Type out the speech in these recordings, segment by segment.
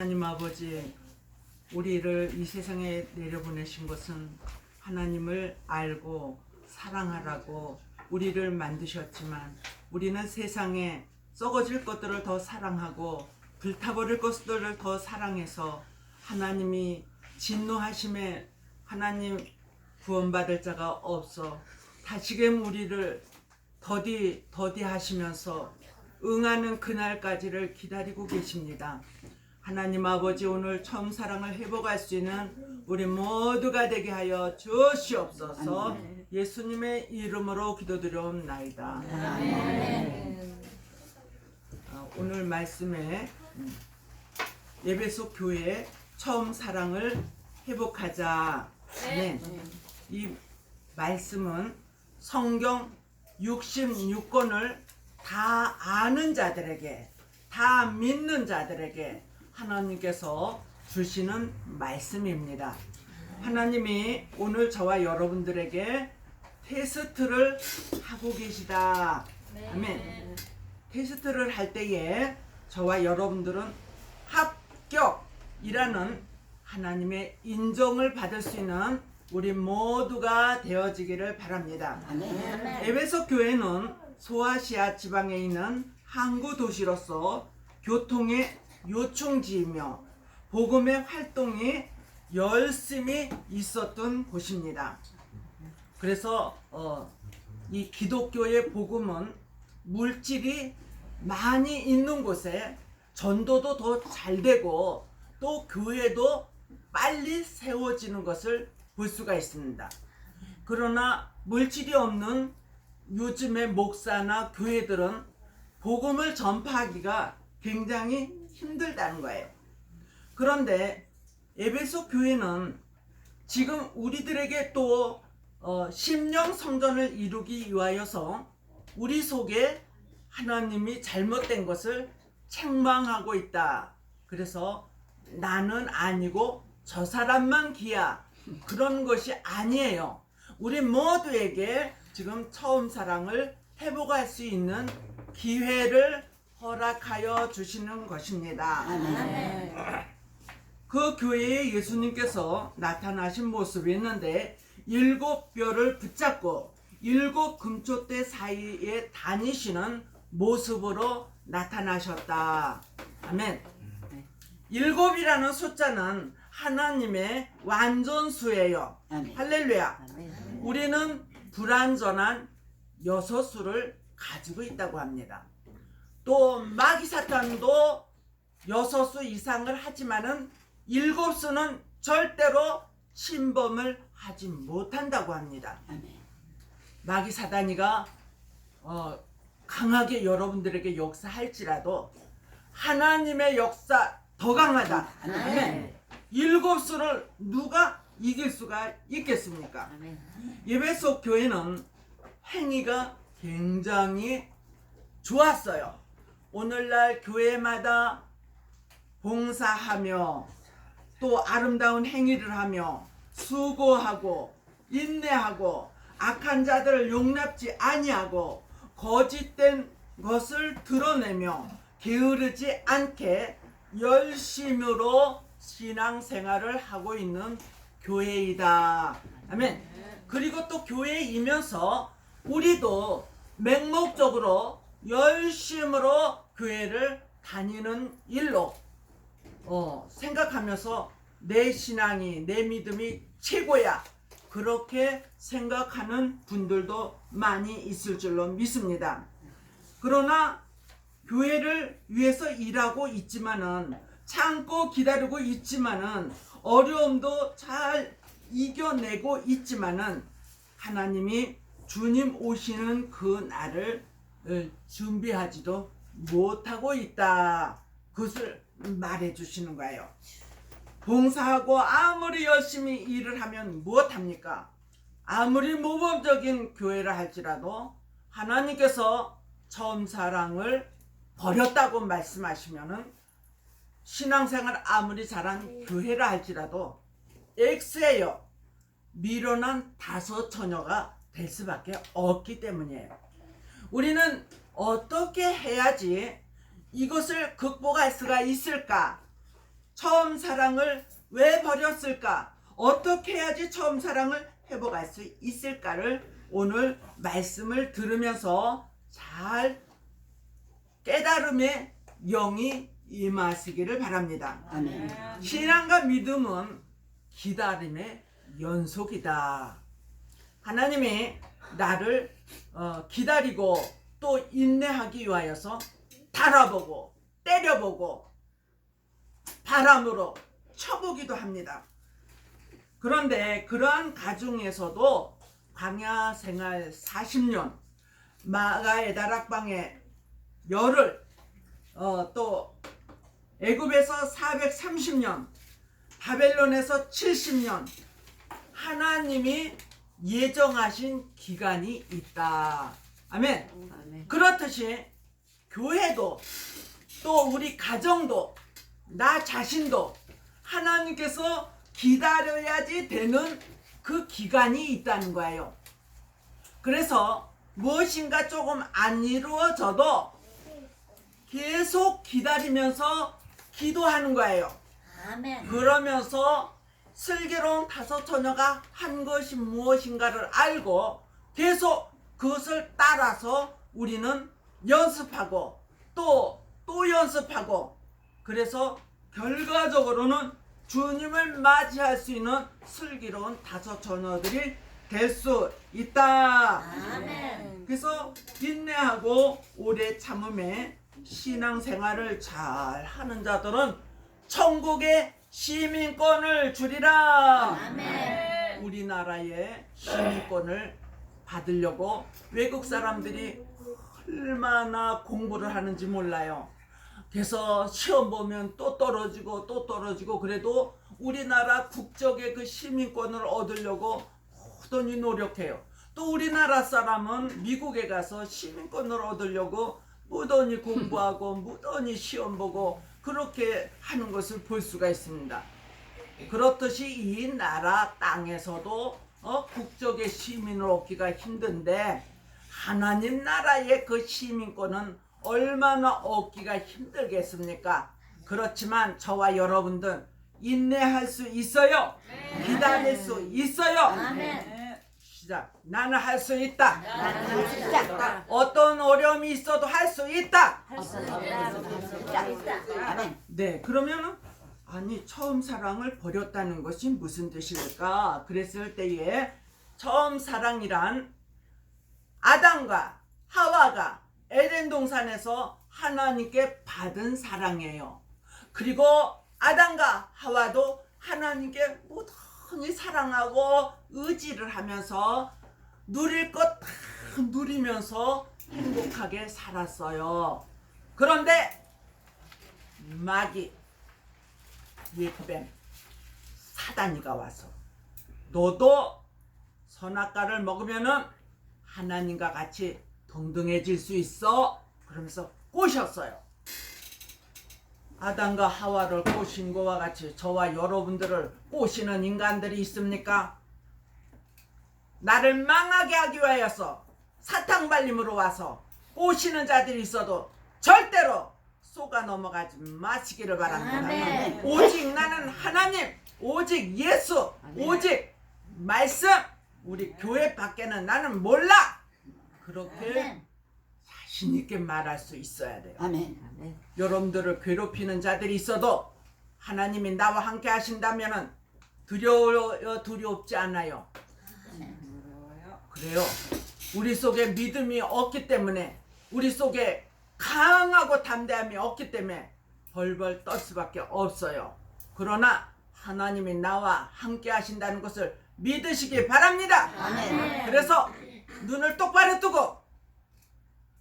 하나님 아버지, 우리를 이 세상에 내려보내신 것은 하나님을 알고 사랑하라고 우리를 만드셨지만 우리는 세상에 썩어질 것들을 더 사랑하고 불타버릴 것들을 더 사랑해서 하나님이 진노하심에 하나님 구원받을 자가 없어 다시금 우리를 더디 더디 하시면서 응하는 그날까지를 기다리고 계십니다. 하나님 아버지 오늘 처음 사랑을 회복할 수 있는 우리 모두가 되게 하여 주시옵소서. 예수님의 이름으로 기도드려옵나이다. 어, 오늘 말씀에 음, 예배소 교회 처음 사랑을 회복하자. 네. 이 말씀은 성경 66권을 다 아는 자들에게 다 믿는 자들에게 하나님께서 주시는 말씀입니다. 하나님이 오늘 저와 여러분들에게 테스트를 하고 계시다. 아멘. 테스트를 할 때에 저와 여러분들은 합격이라는 하나님의 인정을 받을 수 있는 우리 모두가 되어지기를 바랍니다. 에베소 교회는 소아시아 지방에 있는 항구 도시로서 교통의 요충지이며 복음의 활동이 열심히 있었던 곳입니다. 그래서 어, 이 기독교의 복음은 물질이 많이 있는 곳에 전도도 더 잘 되고 또 교회도 빨리 세워지는 것을 볼 수가 있습니다. 그러나 물질이 없는 요즘의 목사나 교회들은 복음을 전파하기가 굉장히 힘들다는 거예요. 그런데 에베소 교회는 지금 우리들에게 또 어, 심령 성전을 이루기 위하여서 우리 속에 하나님이 잘못된 것을 책망하고 있다. 그래서 나는 아니고 저 사람만 기야. 그런 것이 아니에요. 우리 모두에게 지금 처음 사랑을 회복할 수 있는 기회를 허락하여 주시는 것입니다. 그 교회에 예수님께서 나타나신 모습이 있는데 일곱 뼈를 붙잡고 일곱 금초대 사이에 다니시는 모습으로 나타나셨다. 아멘. 일곱이라는 숫자는 하나님의 완전수예요. 아멘. 할렐루야. 우리는 불완전한 여섯 수를 가지고 있다고 합니다. 또 마귀 사탄도 여섯 수 이상을 하지만은 일곱 수는 절대로 침범을 하지 못한다고 합니다. 아멘. 마귀 사단이가 어, 강하게 여러분들에게 역사할지라도 하나님의 역사 더 강하다. 아멘. 일곱 수를 누가 이길 수가 있겠습니까? 예배 속 교회는 행위가 굉장히 좋았어요. 오늘날 교회마다 봉사하며 또 아름다운 행위를 하며 수고하고 인내하고 악한 자들을 용납지 아니하고 거짓된 것을 드러내며 게으르지 않게 열심으로 신앙생활을 하고 있는 교회이다. 아멘. 그리고 또 교회이면서 우리도 맹목적으로 열심으로 교회를 다니는 일로 어, 생각하면서 내 신앙이 내 믿음이 최고야 그렇게 생각하는 분들도 많이 있을 줄로 믿습니다. 그러나 교회를 위해서 일하고 있지만은 참고 기다리고 있지만은 어려움도 잘 이겨내고 있지만은 하나님이 주님 오시는 그 날을 어, 준비하지도 못하고 있다. 그것을 말해 주시는 거예요. 봉사하고 아무리 열심히 일을 하면 무엇합니까? 아무리 모범적인 교회를 할지라도 하나님께서 처음 사랑을 버렸다고 말씀하시면은 신앙생활 아무리 잘한 교회를 할지라도 X예요. 미련한 다섯 처녀가 될 수밖에 없기 때문이에요. 우리는 어떻게 해야지 이것을 극복할 수가 있을까? 처음 사랑을 왜 버렸을까? 어떻게 해야지 처음 사랑을 회복할 수 있을까를 오늘 말씀을 들으면서 잘 깨달음의 영이 임하시기를 바랍니다. 아멘. 신앙과 믿음은 기다림의 연속이다. 하나님이 나를 어, 기다리고 또 인내하기 위하여서 달아보고 때려보고 바람으로 쳐보기도 합니다. 그런데 그러한 가중에서도 광야 생활 40년 마가의 다락방에 열을 어, 또 애굽에서 430년 바벨론에서 70년 하나님이 예정하신 기간이 있다. 아멘. 아멘. 그렇듯이 교회도 또 우리 가정도 나 자신도 하나님께서 기다려야지 되는 그 기간이 있다는 거예요. 그래서 무엇인가 조금 안 이루어져도 계속 기다리면서 기도하는 거예요. 아멘. 그러면서 슬기로운 다섯 처녀가 한 것이 무엇인가를 알고 계속 그것을 따라서 우리는 연습하고 또, 또 연습하고 그래서 결과적으로는 주님을 맞이할 수 있는 슬기로운 다섯 처녀들이 될 수 있다. 아멘. 그래서 인내하고 오래 참음에 신앙생활을 잘 하는 자들은 천국의 시민권을 주리라. 아멘. 우리나라의 시민권을 받으려고 외국 사람들이 얼마나 공부를 하는지 몰라요. 그래서 시험 보면 또 떨어지고 또 떨어지고 그래도 우리나라 국적의 그 시민권을 얻으려고 무던히 노력해요. 또 우리나라 사람은 미국에 가서 시민권을 얻으려고 무던히 공부하고 무던히 시험 보고 그렇게 하는 것을 볼 수가 있습니다. 그렇듯이 이 나라 땅에서도 어, 국적의 시민을 얻기가 힘든데 하나님 나라의 그 시민권은 얼마나 얻기가 힘들겠습니까? 그렇지만 저와 여러분들 인내할 수 있어요. 기다릴 수 있어요. 시작. 나는 할 수 있다. 나는 할 수 있다. 어떤 어려움이 있어도 할 수 있다. 할수 있다. 아멘. 네, 그러면은 아니 처음 사랑을 버렸다는 것이 무슨 뜻일까? 그랬을 때에 처음 사랑이란 아담과 하와가 에덴 동산에서 하나님께 받은 사랑이에요. 그리고 아담과 하와도 하나님께 무던히 사랑하고 의지를 하면서 누릴 것 다 누리면서 행복하게 살았어요. 그런데 마귀 예뱀 사단이가 와서 너도 선악과를 먹으면은 하나님과 같이 동등해질 수 있어 그러면서 꼬셨어요 아담과 하와를 꼬신 거와 같이 저와 여러분들을 꼬시는 인간들이 있습니까? 나를 망하게 하기 위하여서 사탕 발림으로 와서 꼬시는 자들이 있어도 절대로 쏘가 넘어가지 마시기를 바랍니다. 아멘. 오직 나는 하나님, 오직 예수, 오직 말씀, 우리 교회 밖에는 나는 몰라. 그렇게 아멘. 자신 있게 말할 수 있어야 돼요. 아멘. 여러분들을 괴롭히는 자들이 있어도 하나님이 나와 함께 하신다면은 두려워 두렵지 않아요. 그래요. 우리 속에 믿음이 없기 때문에 우리 속에 강하고 담대함이 없기 때문에 벌벌 떨 수밖에 없어요. 그러나 하나님이 나와 함께 하신다는 것을 믿으시기 바랍니다. 아멘. 그래서 눈을 똑바로 뜨고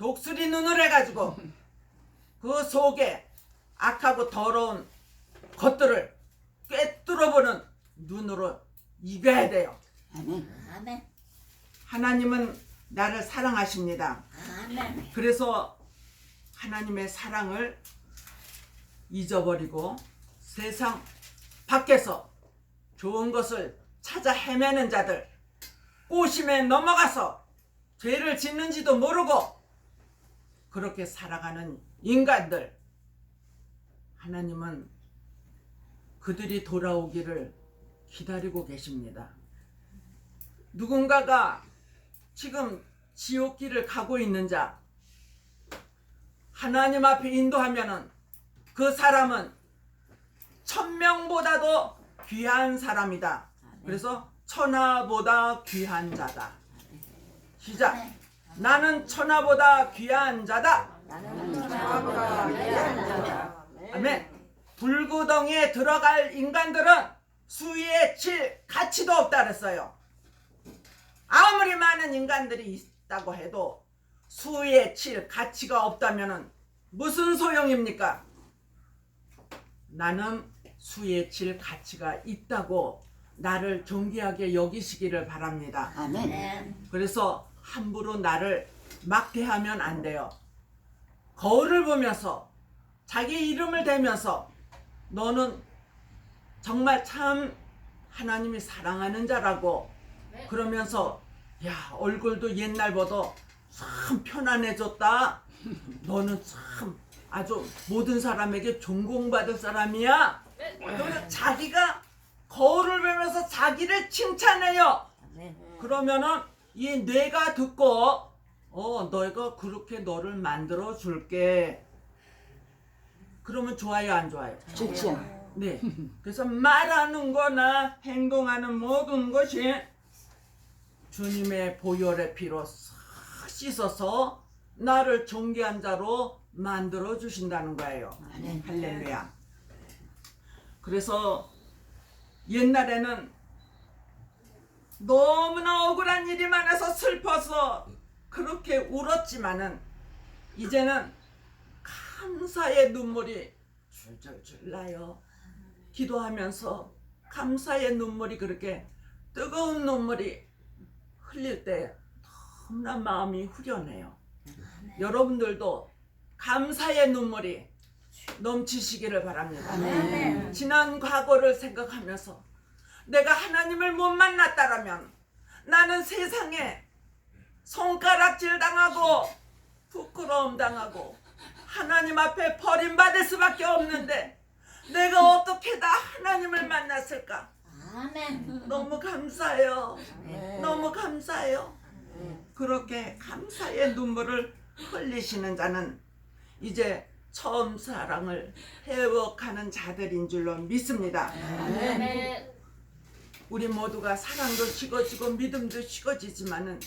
독수리 눈을 해가지고 그 속에 악하고 더러운 것들을 꿰뚫어보는 눈으로 이겨야 돼요. 아멘. 아멘. 하나님은 나를 사랑하십니다. 아멘. 그래서 하나님의 사랑을 잊어버리고 세상 밖에서 좋은 것을 찾아 헤매는 자들, 꼬심에 넘어가서 죄를 짓는지도 모르고 그렇게 살아가는 인간들, 하나님은 그들이 돌아오기를 기다리고 계십니다. 누군가가 지금 지옥길을 가고 있는 자, 하나님 앞에 인도하면은 그 사람은 천명보다도 귀한 사람이다. 그래서 천하보다 귀한 자다. 시작. 나는 천하보다 귀한 자다. 아멘. 불구덩이에 들어갈 인간들은 수위에 칠 가치도 없다 그랬어요. 아무리 많은 인간들이 있다고 해도 수위에 칠 가치가 없다면은 무슨 소용입니까? 나는 수위에 칠 가치가 있다고 나를 존귀하게 여기시기를 바랍니다. 아멘. 그래서 함부로 나를 막 대하면 안 돼요. 거울을 보면서 자기 이름을 대면서 너는 정말 참 하나님이 사랑하는 자라고 그러면서 야 얼굴도 옛날보다 참 편안해졌다. 너는 참 아주 모든 사람에게 존공받을 사람이야. 그러면서 자기가 거울을 보면서 자기를 칭찬해요. 아멘. 그러면은 이 뇌가 듣고 어 너희가 그렇게 너를 만들어 줄게. 그러면 좋아요 안 좋아요? 좋죠. 네. 그래서 말하는 거나 행동하는 모든 것이 주님의 보혈의 피로 싹 씻어서 나를 존귀한 자로 만들어 주신다는 거예요. 아멘. 할렐루야. 그래서 옛날에는 너무나 억울한 일이 많아서 슬퍼서 그렇게 울었지만은 이제는 감사의 눈물이 줄줄줄 나요. 기도하면서 감사의 눈물이 그렇게 뜨거운 눈물이 흘릴 때 너무나 마음이 후련해요. 여러분들도 감사의 눈물이 넘치시기를 바랍니다. 지난 과거를 생각하면서 내가 하나님을 못 만났다라면 나는 세상에 손가락질 당하고 부끄러움 당하고 하나님 앞에 버림받을 수밖에 없는데 내가 어떻게 다 하나님을 만났을까? 아멘. 너무 감사해요. 네. 너무 감사해요. 그렇게 감사의 눈물을 흘리시는 자는 이제 처음 사랑을 회복하는 자들인 줄로 믿습니다. 우리 모두가 사랑도 식어지고 믿음도 식어지지만은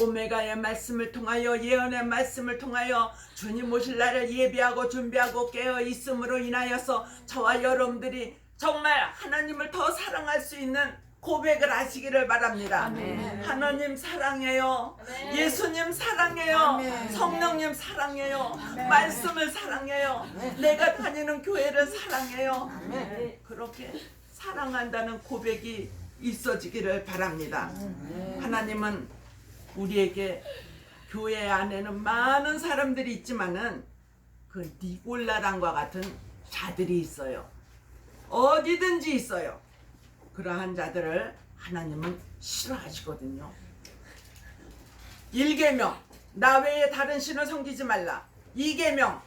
오메가의 말씀을 통하여 예언의 말씀을 통하여 주님 오실 날을 예비하고 준비하고 깨어 있음으로 인하여서 저와 여러분들이 정말 하나님을 더 사랑할 수 있는 고백을 하시기를 바랍니다. 하나님 사랑해요. 예수님 사랑해요. 성령님 사랑해요. 말씀을 사랑해요. 내가 다니는 교회를 사랑해요. 그렇게 사랑한다는 고백이 있어지기를 바랍니다. 하나님은 우리에게 교회 안에는 많은 사람들이 있지만은 그 니골라당과 같은 자들이 있어요. 어디든지 있어요. 그러한 자들을 하나님은 싫어하시거든요. 일계명나 외에 다른 신을 섬기지 말라. 이계명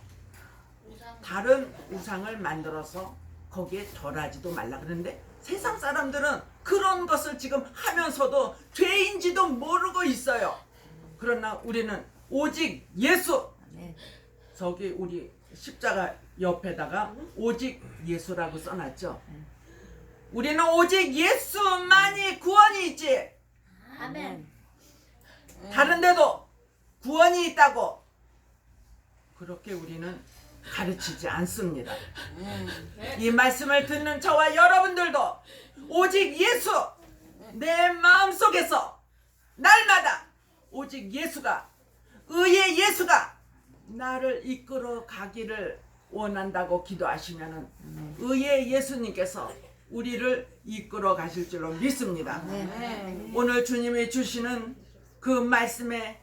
다른 우상을 만들어서 거기에 절하지도 말라 그러는데 세상 사람들은 그런 것을 지금 하면서도 죄인지도 모르고 있어요. 그러나 우리는 오직 예수. 저기 우리 십자가 옆에다가 오직 예수라고 써놨죠. 우리는 오직 예수만이 구원이 있지. 아멘. 다른 데도 구원이 있다고 그렇게 우리는 가르치지 않습니다. 이 말씀을 듣는 저와 여러분들도 오직 예수 내 마음 속에서 날마다 오직 예수가 의의 예수가 나를 이끌어 가기를 원한다고 기도하시면은 의의 예수님께서 우리를 이끌어 가실 줄로 믿습니다. 오늘 주님이 주시는 그 말씀에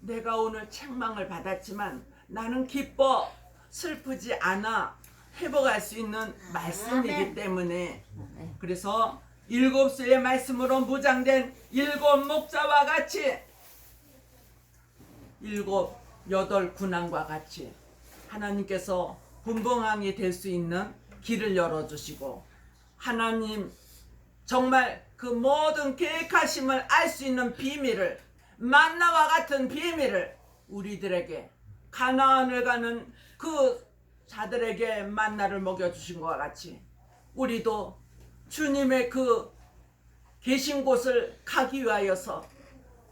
내가 오늘 책망을 받았지만 나는 기뻐 슬프지 않아 회복할 수 있는 말씀이기 때문에. 그래서 일곱 수의 말씀으로 무장된 일곱 목자와 같이 일곱 여덟 군왕과 같이 하나님께서 분봉왕이 될 수 있는 길을 열어주시고 하나님 정말 그 모든 계획하심을 알 수 있는 비밀을 만나와 같은 비밀을 우리들에게 가나안을 가는 그 자들에게 만나를 먹여 주신 것과 같이 우리도 주님의 그 계신 곳을 가기 위하여서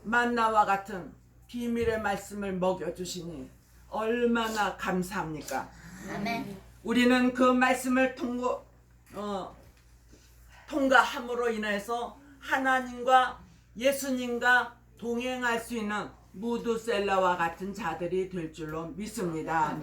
만나와 같은 비밀의 말씀을 먹여 주시니 얼마나 감사합니까? 아멘. 우리는 그 말씀을 통고 어, 통과함으로 인해서 하나님과 예수님과 동행할 수 있는 무드셀라와 같은 자들이 될 줄로 믿습니다.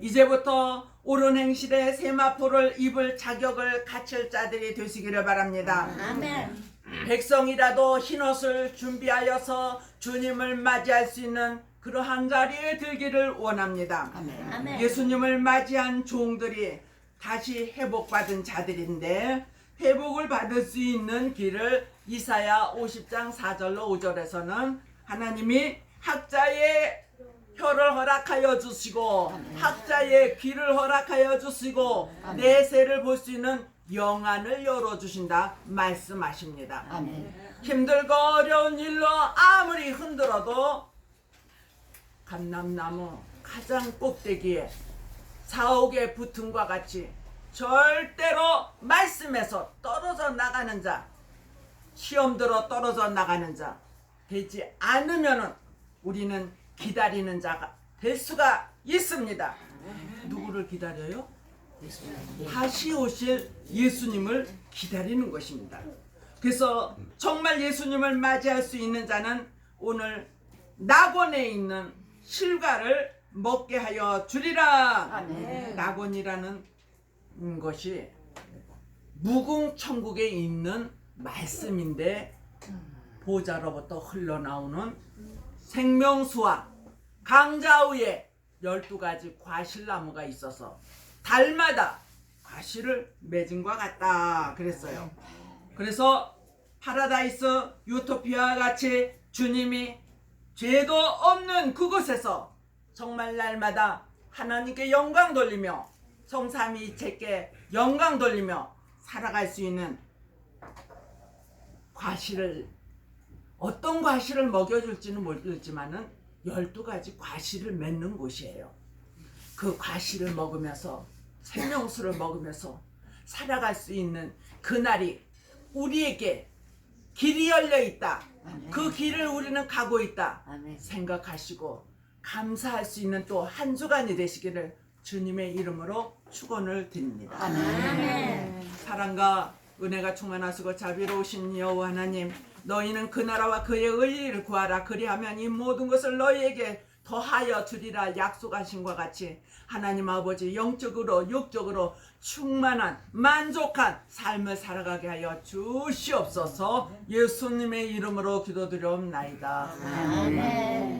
이제부터 옳은 행실의 세마포를 입을 자격을 갖출 자들이 되시기를 바랍니다. 아멘. 백성이라도 흰옷을 준비하여서 주님을 맞이할 수 있는 그러한 자리에 들기를 원합니다. 아멘. 예수님을 맞이한 종들이 다시 회복받은 자들인데 회복을 받을 수 있는 길을 이사야 50장 4절로 5절에서는 하나님이 학자의 혀를 허락하여 주시고 학자의 귀를 허락하여 주시고 내세를 볼 수 있는 영안을 열어 주신다 말씀하십니다. 아멘. 힘들고 어려운 일로 아무리 흔들어도 감람나무 가장 꼭대기에 사옥에 붙음과 같이 절대로 말씀에서 떨어져 나가는 자 시험 들어 떨어져 나가는 자 되지 않으면은 우리는 기다리는 자가 될 수가 있습니다. 누구를 기다려요? 다시 오실 예수님을 기다리는 것입니다. 그래서 정말 예수님을 맞이할 수 있는 자는 오늘 낙원에 있는 실과를 먹게 하여 주리라. 아멘. 낙원이라는 것이 무궁 천국에 있는 말씀인데 보좌로부터 흘러나오는 생명수와 강자 위에 열두 가지 과실나무가 있어서 달마다 과실을 맺은 것 같다 그랬어요. 그래서 파라다이스 유토피아와 같이 주님이 죄도 없는 그곳에서 정말 날마다 하나님께 영광 돌리며 성삼위이체께 영광 돌리며 살아갈 수 있는 과실을 어떤 과실을 먹여줄지는 모르지만은 열두 가지 과실을 맺는 곳이에요. 그 과실을 먹으면서 생명수를 먹으면서 살아갈 수 있는 그날이 우리에게 길이 열려 있다. 그 길을 우리는 가고 있다. 아멘. 생각하시고 감사할 수 있는 또 한 주간이 되시기를 주님의 이름으로 축원을 드립니다. 아멘. 사랑과 은혜가 충만하시고 자비로우신 여호와 하나님 너희는 그 나라와 그의 의를 구하라 그리하면 이 모든 것을 너희에게 더하여 주리라 약속하신 것 같이 하나님 아버지 영적으로 육적으로 충만한 만족한 삶을 살아가게 하여 주시옵소서 예수님의 이름으로 기도드려옵나이다. 아멘.